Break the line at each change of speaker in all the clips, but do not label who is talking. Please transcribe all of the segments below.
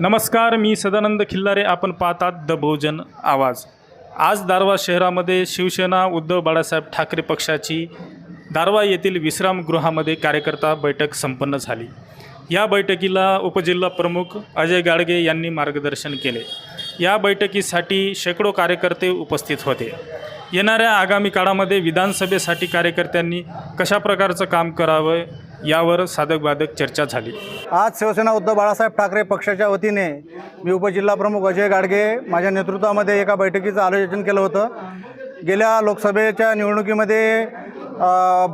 नमस्कार मी सदानंद खिल्लारे. आपण पाहतात द बहुजन आवाज. आज दारवा शहरामध्ये शिवसेना उद्धव बाळासाहेब ठाकरे पक्षाची दारवा येथील विश्रामगृहामध्ये कार्यकर्ता बैठक संपन्न झाली. या बैठकीला उपजिल्हा प्रमुख अजय गाडगे यांनी मार्गदर्शन केले. या बैठकीसाठी शेकडो कार्यकर्ते उपस्थित होते. येणाऱ्या आगामी काळामध्ये विधानसभेसाठी कार्यकर्त्यांनी कशा प्रकारचं काम करावं यावर साधकबाधक चर्चा झाली.
आज शिवसेना उद्धव बाळासाहेब ठाकरे पक्षाच्या वतीने मी उपजिल्हा प्रमुख अजय गाडगे माझ्या नेतृत्वामध्ये एका बैठकीचं आयोजन केलं होतं. गेल्या लोकसभेच्या निवडणुकीमध्ये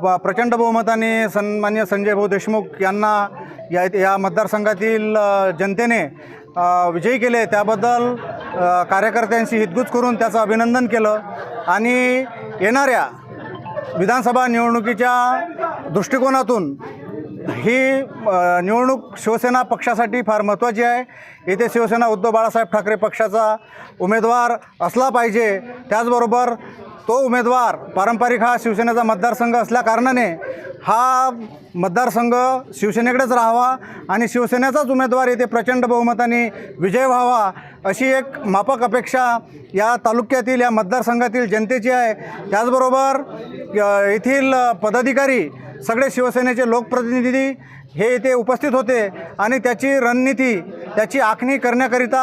ब- प्रचंड बहुमताने सन्मान्य संजय भाऊ देशमुख यांना या या मतदारसंघातील जनतेने विजयी केले. त्याबद्दल कार्यकर्त्यांशी हितगुज करून त्याचं अभिनंदन केलं. आणि येणाऱ्या विधानसभा निवडणुकीच्या दृष्टिकोनातून ही निवडणूक शिवसेना पक्षासाठी फार महत्त्वाची आहे. येथे शिवसेना उद्धव बाळासाहेब ठाकरे पक्षाचा उमेदवार असला पाहिजे. त्याचबरोबर तो उमेदवार पारंपरिक हा शिवसेनेचा मतदारसंघ असल्याकारणाने हा मतदारसंघ शिवसेनेकडेच राहावा आणि शिवसेनेचाच उमेदवार येथे प्रचंड बहुमताने विजय व्हावा अशी एक मापक अपेक्षा या तालुक्यातील या मतदारसंघातील जनतेची आहे. त्याचबरोबर येथील पदाधिकारी सगळे शिवसेनेचे लोकप्रतिनिधी हे इथे उपस्थित होते आणि त्याची रणनीती त्याची आखणी करण्याकरिता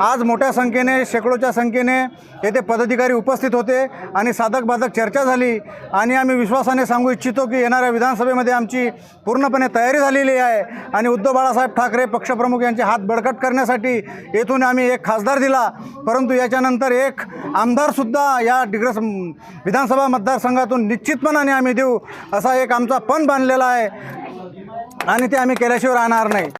आज मोठ्या संख्येने शेकडोच्या संख्येने येथे पदाधिकारी उपस्थित होते आणि साधक बाधक चर्चा झाली. आणि आम्ही विश्वासाने सांगू इच्छितो की येणाऱ्या विधानसभेमध्ये आमची पूर्णपणे तयारी झालेली आहे. आणि उद्धव बाळासाहेब ठाकरे पक्षप्रमुख यांचे हात बळकट करण्यासाठी येथून आम्ही एक खासदार दिला. परंतु याच्यानंतर एक आमदारसुद्धा या डिग्रस विधानसभा मतदारसंघातून निश्चितपणाने आम्ही देऊ असा एक आमचा पण बांधलेला आहे. आणि ते आम्ही केल्याशिवाय राहणार नाही.